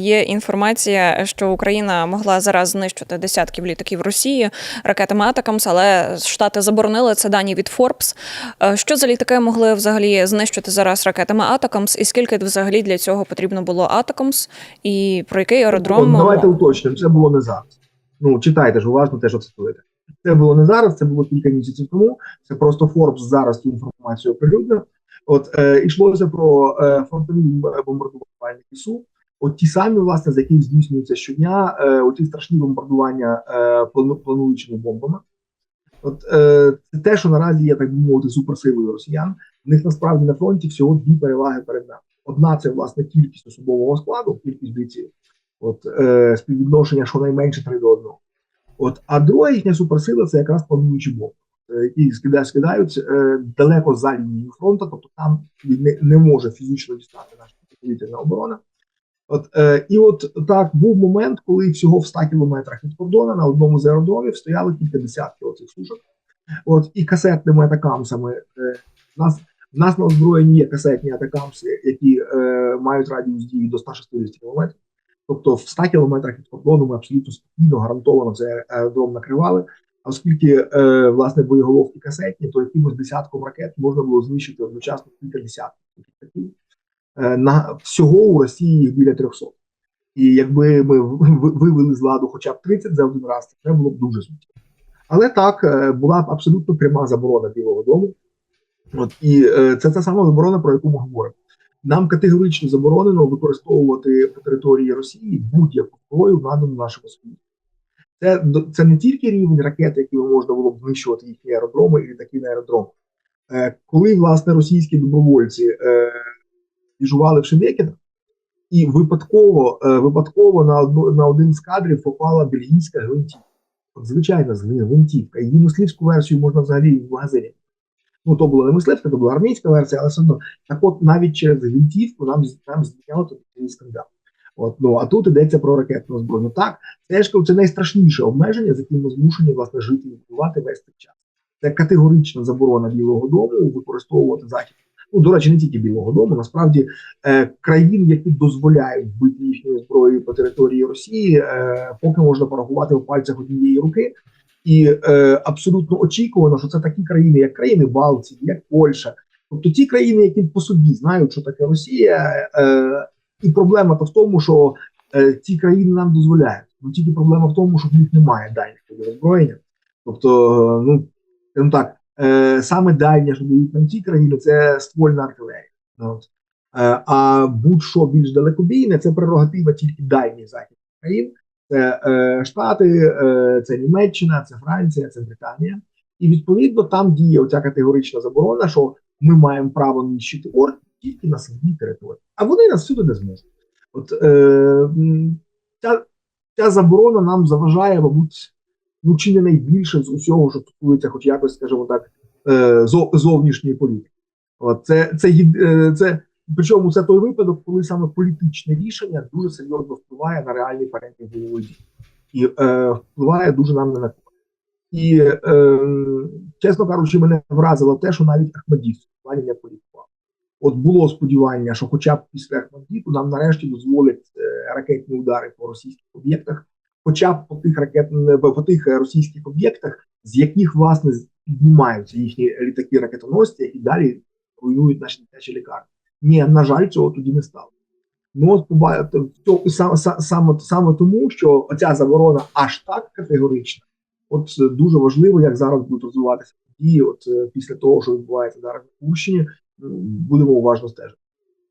Є інформація, що Україна могла зараз знищити десятків літаків Росії ракетами Атакамс, але Штати заборонили це дані від Forbes. Е, Що за літаки могли взагалі знищити зараз ракетами Атакамс, і скільки взагалі для цього потрібно було Атакамс, і про який аеродром давайте уточнимо, це було не зараз. Ну читайте ж уважно, те, що цитуєте. Це було не зараз, це було кілька місяців тому. Це просто Forbes зараз цю інформацію оприлюднив. От е, йшлося про е, фронтові бомбардувальники СУ. От ті самі, власне, з яких здійснюються щодня, е, оті страшні бомбардування е, плану, плануючими бомбами. От е, це те, що наразі є так би мовити суперсилою росіян. В них насправді на фронті всього дві переваги перед нами. Одна це власне кількість особового складу, кількість бійців, от е, співвідношення щонайменше 3 до 1. От, а друга їхня суперсила це якраз плануючі бомби, е, які скидають, скидають е, далеко за лінією фронту, тобто там не, не може фізично дістати наша повітряна оборона. От, е, і от так був момент, коли всього в 100 кілометрах від кордону на одному з аеродромів стояли кілька десятків оцих сушок. От, і касетними атакамсами. Е, нас, в нас на озброєнні є касетні атакамси, які е, мають радіус дії до 160 кілометрів. Тобто в 100 кілометрах від кордону ми абсолютно спокійно, гарантовано цей аеродром накривали. А оскільки е, власне боєголовки касетні, то якимось десятком ракет можна було знищити одночасно кілька десятків на всього у Росії їх біля 300. І якби ми вивели з ладу хоча б 30 за один раз, це було б дуже суттєво. Але так е, була б абсолютно пряма заборона Білого Дому. От і е, це та сама заборона, про яку ми говоримо. Нам категорично заборонено використовувати по території Росії будь-яку зброю, надану нашому союзу. Це, це не тільки рівень ракет, якими можна було б знищувати їхні аеродроми і літаки на аеродром. Е, коли власне російські добровольці біжували в Шебекіно, і випадково, е, випадково на одну на один з кадрів попала бельгійська гвинтівка. Звичайна гвинтівка. Її мисливську версію можна взагалі в магазині. Ну, то була не мисливська, то була армійська версія, але все одно. Так от навіть через гвинтівку нам, нам здійняли такий скандал. От, ну, а тут йдеться про ракетну зброю. Так, це ж це найстрашніше обмеження, з яким ми змушені власне жити і воювати весь цей час. Це категорична заборона Білого Дому використовувати захід. Ну, до речі, не тільки Білого Дому, насправді е, країн, які дозволяють бити їхньою зброєю по території Росії, е, поки можна порахувати в пальцях однієї руки. І е, абсолютно очікувано, що це такі країни, як країни Балтії, як Польща, тобто ті країни, які по собі знають, що таке Росія, е, і проблема то в тому, що е, ці країни нам дозволяють. Ну тільки проблема в тому, що в них немає дальніх озброєння. Тобто, ну так, е, саме дальня, що дають нам ці країни, це ствольна артилерія. От. Е, а будь-що більш далекобійне, це прерогатива тільки дальніх західних країн. Це е, Штати, е, це Німеччина, це Франція, це Британія. І відповідно там діє оця категорична заборона, що ми маємо право нищити орк тільки на своїй території, а вони нас всюди не зможуть. От е, ця, ця заборона нам заважає, мабуть, ну чи не найбільше з усього, що стосується, хоч якось, скажімо так, е, зовнішньої політики. Це, це, е, це причому це той випадок, коли саме політичне рішення дуже серйозно впливає на реальний перебіг бойової дії і е, впливає дуже нам не на. І е, чесно кажучи, мене вразило те, що навіть Ахмадів в плані не політував. От було сподівання, що, хоча б після Ахмадіту, нам нарешті дозволять е, ракетні удари по російських об'єктах, хоча б по тих ракет по тих е, російських об'єктах, з яких власне піднімаються їхні літаки ракетоносці і далі руйнують наші дитячі лікарні. Ні, на жаль, цього тоді не стало. Ну от побачите, саме, саме, саме тому, що оця заборона аж так категорична. От е, дуже важливо, як зараз будуть розвиватися події. От е, після того, що відбувається зараз на Курщині, м, будемо уважно стежити.